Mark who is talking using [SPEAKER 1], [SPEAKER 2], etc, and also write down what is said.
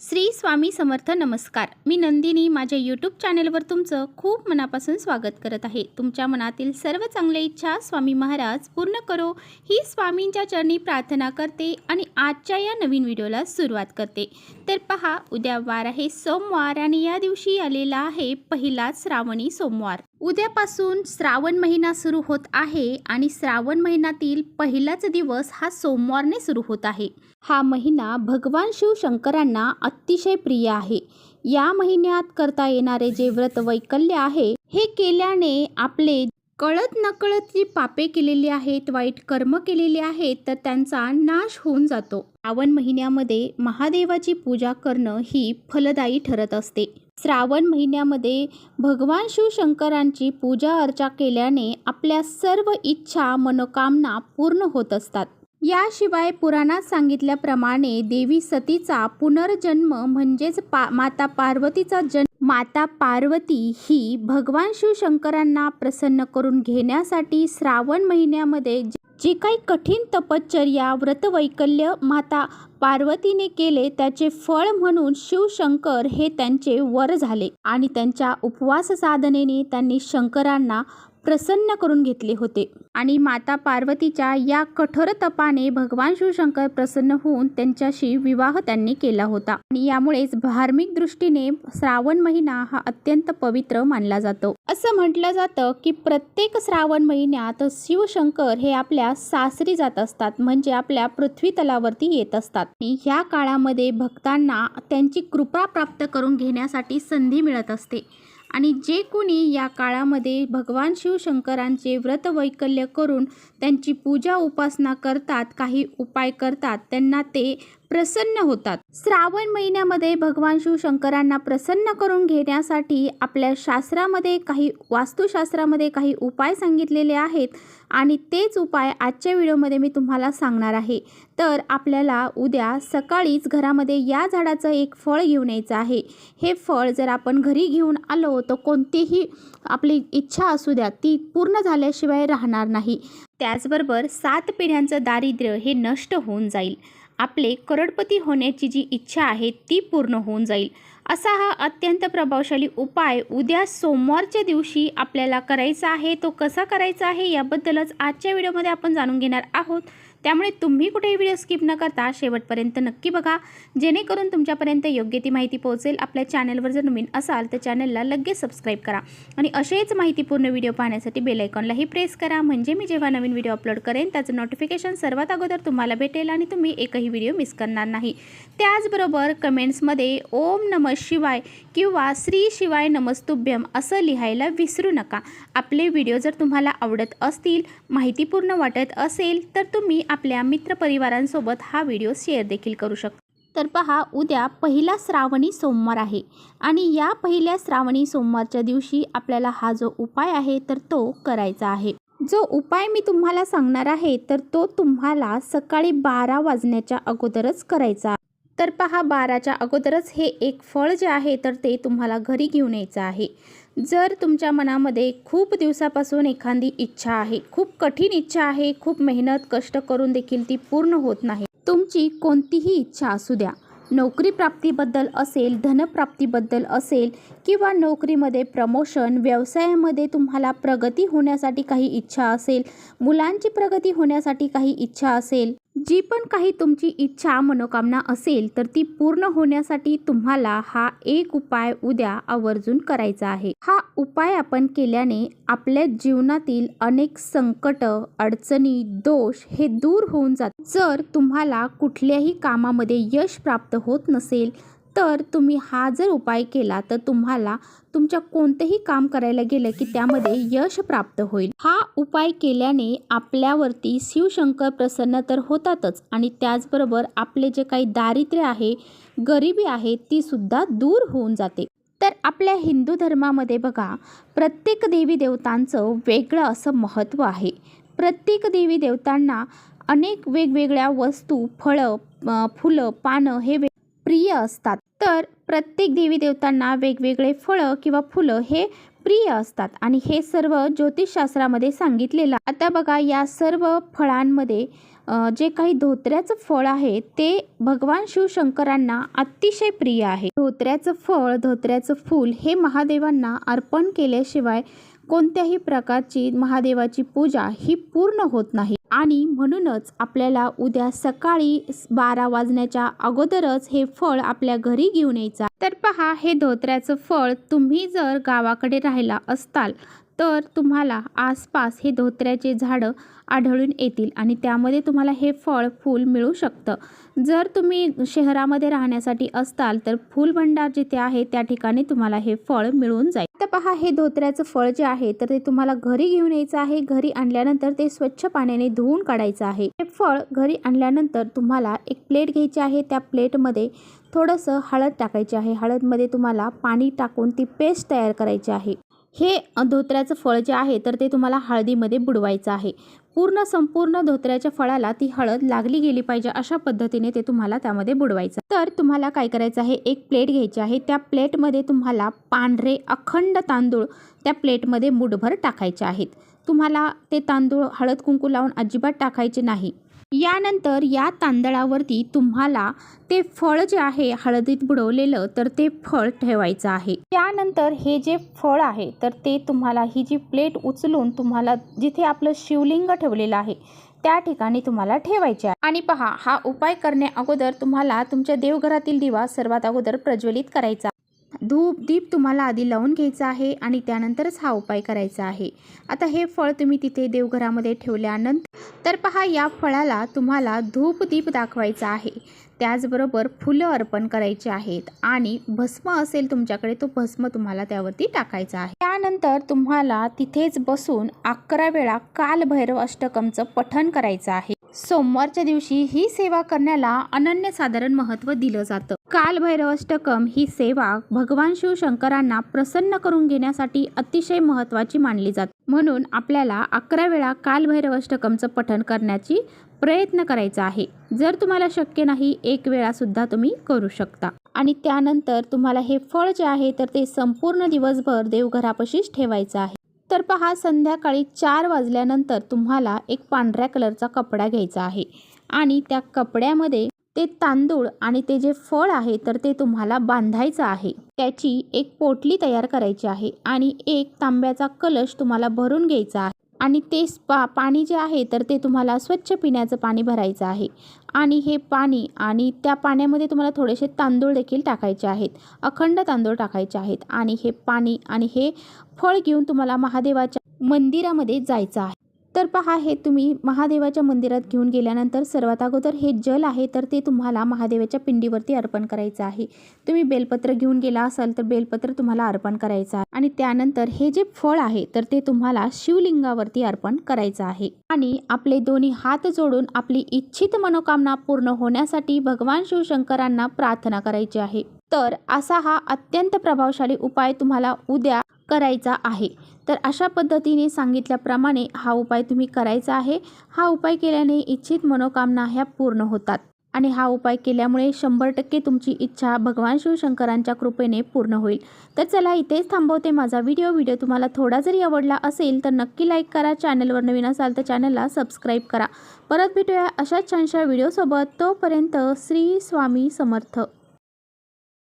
[SPEAKER 1] श्री स्वामी समर्थ नमस्कार. मी नंदिनी. माझ्या यूट्यूब चॅनलवर तुमचं खूप मनापासून स्वागत करत आहे. तुमच्या मनातील सर्व चांगल्या इच्छा स्वामी महाराज पूर्ण करो. ही स्वामींच्या चरणी प्रार्थना करते आणि आजच्या या नवीन व्हिडिओला सुरुवात करते. तर पहा उद्या वार आहे. सोमवार आणि या दिवशी आलेला आहे पहिला श्रावणी सोमवार. उद्यापासून श्रावण महिना सुरू होत आहे आणि श्रावण महिन्यातील पहिलाच दिवस हा सोमवारने सुरू होत आहे. हा महिना भगवान शिव शंकरांना अतिशय प्रिय आहे. या महिन्यात करता येणारे जे व्रत वैकल्य आहे हे केल्याने आपले कळत नकळत जी पापे केलेली आहेत वाईट कर्म केलेले आहेत तर त्यांचा नाश होऊन जातो. श्रावण महिन्यामध्ये महादेवाची पूजा करणं ही फलदायी ठरत असते. श्रावण महिन्यामध्ये भगवान शिवशंकरांची पूजा अर्चा केल्याने आपल्या सर्व इच्छा मनोकामना पूर्ण होत असतात. याशिवाय पुराणात सांगितल्याप्रमाणे देवी सतीचा पुनर्जन्म म्हणजेच पा माता पार्वतीचा जन्म माता पार्वती ही भगवान शिवशंकरांना प्रसन्न करून घेण्यासाठी श्रावण महिन्यामध्ये जे काही कठीण तपश्चर्या व्रतवैकल्य माता पार्वतीने केले त्याचे फळ म्हणून शिवशंकर हे त्यांचे वर झाले आणि त्यांच्या उपवास साधनेने त्यांनी शंकरांना प्रसन्न करून घेतले होते. आणि माता पार्वतीच्या या कठोर तपाने भगवान शिवशंकर प्रसन्न होऊन त्यांच्याशी विवाह त्यांनी केला होता. आणि यामुळेच धार्मिक दृष्टीने श्रावण महिना हा अत्यंत पवित्र मानला जातो. असं म्हटलं जातं की प्रत्येक श्रावण महिन्यात शिवशंकर हे आपल्या सासरी जात असतात म्हणजे आपल्या पृथ्वी तलावरती येत असतात. आणि ह्या काळामध्ये भक्तांना त्यांची कृपा प्राप्त करून घेण्यासाठी संधी मिळत असते. आणि जे कोणी या काळामध्ये भगवान शिवशंकरांचे व्रत वैकल्य करून त्यांची पूजा उपासना करतात काही उपाय करतात त्यांना ते प्रसन्न होतात. श्रावण महिन्यामध्ये भगवान शिवशंकरांना प्रसन्न करून घेण्यासाठी आपल्या शास्त्रामध्ये काही वास्तुशास्त्रामध्ये काही उपाय सांगितलेले आहेत आणि तेच उपाय आजच्या व्हिडिओमध्ये मी तुम्हाला सांगणार आहे. तर आपल्याला उद्या सकाळीच घरामध्ये या झाडाचं एक फळ घेऊन यायचं आहे. हे फळ जर आपण घरी घेऊन आलो तर कोणतीही आपली इच्छा असू द्या ती पूर्ण झाल्याशिवाय राहणार नाही. त्याचबरोबर सात पिढ्यांचं दारिद्र्य हे नष्ट होऊन जाईल. आपले करोडपती होण्याची जी इच्छा आहे ती पूर्ण होऊन जाईल. असा हा अत्यंत प्रभावशाली उपाय उद्या सोमवारच्या दिवशी आपल्याला करायचा आहे तो कसा करायचा आहे याबद्दलच आजच्या व्हिडिओमध्ये आपण जाणून घेणार आहोत. त्यामुळे तुम्ही कुठेही व्हिडिओ स्किप न करता शेवटपर्यंत नक्की बघा. जेणेकरून तुमच्यापर्यंत योग्य ती माहिती पोहोचेल. आपल्या चॅनलवर जर नवीन असाल तर चॅनलला लगेच सबस्क्राईब करा. आणि असेच माहितीपूर्ण व्हिडिओ पाहण्यासाठी बेल आयकॉनलाही प्रेस करा. म्हणजे मी जेव्हा नवीन व्हिडिओ अपलोड करेन त्याचं नोटिफिकेशन सर्वात अगोदर तुम्हाला भेटेल आणि तुम्ही एकही व्हिडिओ मिस करणार नाही. त्याचबरोबर कमेंट्समध्ये ओम नम शिवाय किंवा श्री शिवाय नमस्तुभ्यम असं लिहायला विसरू नका. आपले व्हिडिओ जर तुम्हाला आवडत असतील माहितीपूर्ण वाटत असेल तर तुम्ही आपल्या मित्रपरिवारांसोबत हा व्हिडिओ शेअर देखील करू शकता. तर पहा उद्या पहिला श्रावणी सोमवार आहे आणि या पहिल्या श्रावणी सोमवारच्या दिवशी आपल्याला हा जो उपाय आहे तर तो करायचा आहे. जो उपाय मी तुम्हाला सांगणार आहे तर तो तुम्हाला सकाळी बारा वाजण्याच्या अगोदरच करायचा तर पहा बाराच्या अगोदरच हे एक फळ जे आहे तर ते तुम्हाला घरी घेऊन यायचं आहे. जर तुमच्या मनामध्ये खूप दिवसापासून एखादी इच्छा आहे खूप कठीण इच्छा आहे खूप मेहनत कष्ट करून देखील ती पूर्ण होत नाही तुमची कोणतीही इच्छा असू द्या. नोकरी प्राप्तीबद्दल असेल धनप्राप्तीबद्दल असेल किंवा नोकरीमध्ये प्रमोशन व्यवसायामध्ये तुम्हाला प्रगती होण्यासाठी काही इच्छा असेल मुलांची प्रगती होण्यासाठी काही इच्छा असेल जी पण काही तुमची इच्छा मनोकामना असेल तर ती पूर्ण होण्यासाठी तुम्हाला हा एक उपाय उद्या आवर्जून करायचा आहे. हा उपाय आपण केल्याने आपल्या जीवनातील अनेक संकट अडचणी दोष हे दूर होऊन जात जर तुम्हाला कुठल्याही कामामध्ये यश प्राप्त होत नसेल तर तुम्ही हा जर उपाय केला तर तुम्हाला तुमच्या कोणतंही काम करायला गेलं की त्यामध्ये यश प्राप्त होईल. हा उपाय केल्याने आपल्यावरती शिवशंकर प्रसन्न तर होतातच आणि त्याचबरोबर आपले जे काही दारिद्र्य आहे गरिबी आहे ती सुद्धा दूर होऊन जाते. तर आपल्या हिंदू धर्मामध्ये बघा प्रत्येक देवी देवतांचं वेगळं असं महत्त्व आहे. प्रत्येक देवी देवतांना अनेक वेगवेगळ्या वस्तू फळं फुलं पानं हे वे प्रिय असतात. तर प्रत्येक देवी देवतांना वेगवेगळे फळं किंवा फुलं हे प्रिय असतात. आणि हे सर्व ज्योतिषशास्त्रामध्ये सांगितलेलं आता बघा या सर्व फळांमध्ये जे काही धोत्र्याचं फळ आहे ते भगवान शिवशंकरांना अतिशय प्रिय आहे. धोत्र्याचं फळ धोत्र्याचं फूल हे महादेवांना अर्पण केल्याशिवाय कोणत्याही प्रकारची महादेवाची पूजा ही पूर्ण होत नाही. आणि म्हणूनच आपल्याला उद्या सकाळी बारा वाजण्याच्या अगोदरच हे फळ आपल्या घरी घेऊन यायचं तर पहा हे धोत्र्याचं फळ तुम्ही जर गावाकडे राहिला असताल तर तुम्हाला आसपास हे धोत्र्याचे झाडं आढळून येतील आणि त्यामध्ये तुम्हाला हे फळ फूल मिळू शकतं. जर तुम्ही शहरामध्ये राहण्यासाठी असताल तर फूल भंडार जिथे आहे त्या ठिकाणी तुम्हाला हे फळ मिळून जाईल. तर पहा हे धोत्र्याचं फळ जे आहे तर ते तुम्हाला घरी घेऊन यायचं आहे. घरी आणल्यानंतर ते स्वच्छ पाण्याने धुवून काढायचं आहे. हे फळ घरी आणल्यानंतर तुम्हाला एक प्लेट घ्यायची आहे. त्या प्लेटमध्ये थोडंसं हळद टाकायची आहे. हळदमध्ये तुम्हाला पाणी टाकून ती पेस्ट तयार करायची आहे. हे धोत्र्याचं फळ जे आहे तर ते तुम्हाला हळदीमध्ये बुडवायचं आहे. पूर्ण संपूर्ण धोत्र्याच्या फळाला ती हळद लागली गेली पाहिजे अशा पद्धतीने ते तुम्हाला त्यामध्ये बुडवायचं तर तुम्हाला काय करायचं आहे एक प्लेट घ्यायची आहे. त्या प्लेटमध्ये तुम्हाला पांढरे अखंड तांदूळ त्या प्लेटमध्ये मुठभर टाकायचे आहेत. तुम्हाला ते तांदूळ हळद कुंकू लावून अजिबात टाकायचे नाही. यानंतर या तांदळावरती तुम्हाला ते फळ जे आहे हळदीत बुडवलेलं तर ते फळ ठेवायचं आहे. त्यानंतर हे जे फळ आहे तर ते तुम्हाला ही जी प्लेट उचलून तुम्हाला जिथे आपलं शिवलिंग ठेवलेलं आहे त्या ठिकाणी तुम्हाला ठेवायचे आहे. आणि पहा हा उपाय करण्या अगोदर तुम्हाला तुमच्या देवघरातील दिवा सर्वात अगोदर प्रज्वलित करायचा धूप दीप तुम्हाला आधी लावून घ्यायचा आहे आणि त्यानंतरच हा उपाय करायचा आहे. आता हे फळ तुम्ही तिथे देवघरामध्ये ठेवल्यानंतर तर पहा या फळाला तुम्हाला धूप दीप दाखवायचा आहे. त्याचबरोबर फुलं अर्पण करायची आहेत आणि भस्म असेल तुमच्याकडे तो भस्म तुम्हाला त्यावरती टाकायचा आहे. त्यानंतर तुम्हाला तिथेच बसून अकरा वेळा कालभैरव अष्टकमचं पठण करायचं आहे. सोमवारच्या दिवशी ही सेवा करण्याला अनन्यसाधारण महत्त्व दिलं जातं. कालभैरवष्टकम ही सेवा भगवान शिवशंकरांना प्रसन्न करून घेण्यासाठी अतिशय महत्त्वाची मानली जाते. म्हणून आपल्याला अकरा वेळा कालभैरव अष्टकमचं पठण करण्याची प्रयत्न करायचा आहे. जर तुम्हाला शक्य नाही एक वेळा सुद्धा तुम्ही करू शकता. आणि त्यानंतर तुम्हाला हे फळ जे आहे तर ते संपूर्ण दिवसभर देवघरापाशीच ठेवायचं आहे. तर पहा संध्याकाळी चार वाजल्यानंतर तुम्हाला एक पांढऱ्या कलरचा कपडा घ्यायचा आहे. आणि त्या कपड्यामध्ये ते तांदूळ आणि ते जे फळ आहे तर ते तुम्हाला बांधायचं आहे. त्याची एक पोटली तयार करायची आहे आणि एक तांब्याचा कलश तुम्हाला भरून घ्यायचा आहे. आणि ते पा पाणी जे आहे तर ते तुम्हाला स्वच्छ पिण्याचं पाणी भरायचं आहे. आणि हे पाणी आणि त्या पाण्यामध्ये तुम्हाला थोडेसे तांदूळ देखील टाकायचे आहेत. अखंड तांदूळ टाकायचे आहेत. आणि हे पाणी आणि हे फळ घेऊन तुम्हाला महादेवाच्या मंदिरामध्ये जायचं आहे. तर पहा हे तुम्ही महादेवाच्या मंदिरात घेऊन गेल्यानंतर सर्वात अगोदर हे जल आहे तर ते तुम्हाला महादेवाच्या पिंडीवरती अर्पण करायचं आहे. तुम्ही बेलपत्र घेऊन गेला असाल तर बेलपत्र तुम्हाला अर्पण करायचं आहे. आणि त्यानंतर हे जे फळ आहे तर ते तुम्हाला शिवलिंगावरती अर्पण करायचं आहे. आणि आपले दोन्ही हात जोडून आपली इच्छित मनोकामना पूर्ण होण्यासाठी भगवान शिवशंकरांना प्रार्थना करायची आहे. तर असा हा अत्यंत प्रभावशाली उपाय तुम्हाला उद्या करायचा आहे. तर अशा पद्धतीने सांगितल्याप्रमाणे हा उपाय तुम्ही करायचा आहे. हा उपाय केल्याने इच्छित मनोकामना ह्या पूर्ण होतात. आणि हा उपाय केल्यामुळे शंभर टक्के तुमची इच्छा भगवान शिवशंकरांच्या कृपेने पूर्ण होईल. तर चला इथेच थांबवते माझा व्हिडिओ. व्हिडिओ तुम्हाला थोडा जरी आवडला असेल तर नक्की लाईक करा. चॅनलवर नवीन असाल तर चॅनलला सबस्क्राईब करा. परत भेटूया अशाच छानशा व्हिडिओसोबत. तोपर्यंत श्री स्वामी समर्थ.